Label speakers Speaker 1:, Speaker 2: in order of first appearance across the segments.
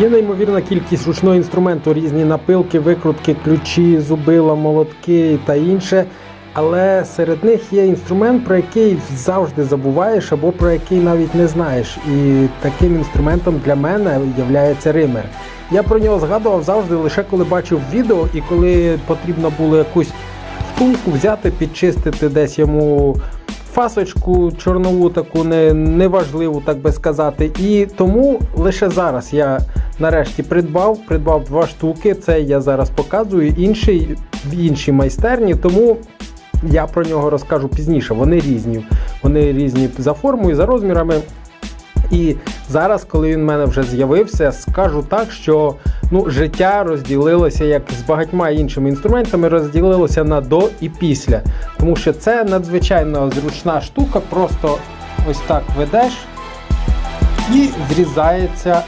Speaker 1: Є неймовірна кількість ручного інструменту, різні напилки, викрутки, ключі, зубила, молотки та інше. Але серед них є інструмент, про який завжди забуваєш або про який навіть не знаєш. І таким інструментом для мене є ример. Я про нього згадував завжди лише коли бачив відео і коли потрібно було якусь втулку взяти, підчистити десь йому фасочку чорнову, таку не, неважливу, так би сказати. І тому лише зараз я нарешті придбав, придбав два штуки. Це я зараз показую, інший в іншій майстерні. Тому я про нього розкажу пізніше. Вони різні. Вони різні за формою, за розмірами. І зараз, коли він в мене вже з'явився, скажу так, що ну, життя розділилося, як з багатьма іншими інструментами, розділилося на до і після. Тому що це надзвичайно зручна штука, просто ось так ведеш і зрізається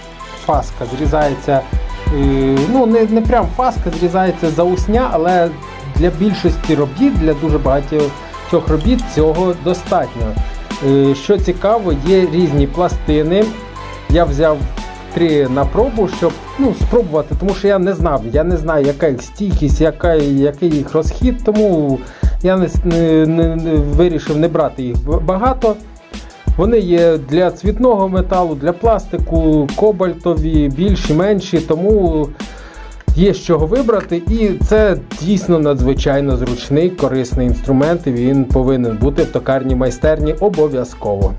Speaker 1: фаска. Зрізається, е, ну не, не прям фаска, зрізається заусня, але для більшості робіт, для дуже багатьох робіт цього достатньо. Е, Що цікаво, є різні пластини. Я взяв три на пробу, щоб ну, спробувати, тому що я не знав. Я не знаю, яка їх стійкість, яка, який їх розхід, тому я не, не, не вирішив не брати їх багато. Вони є для цвітного металу, для пластику, кобальтові, більші, менші, тому є з чого вибрати. І це дійсно надзвичайно зручний, корисний інструмент, він повинен бути в токарній майстерні обов'язково.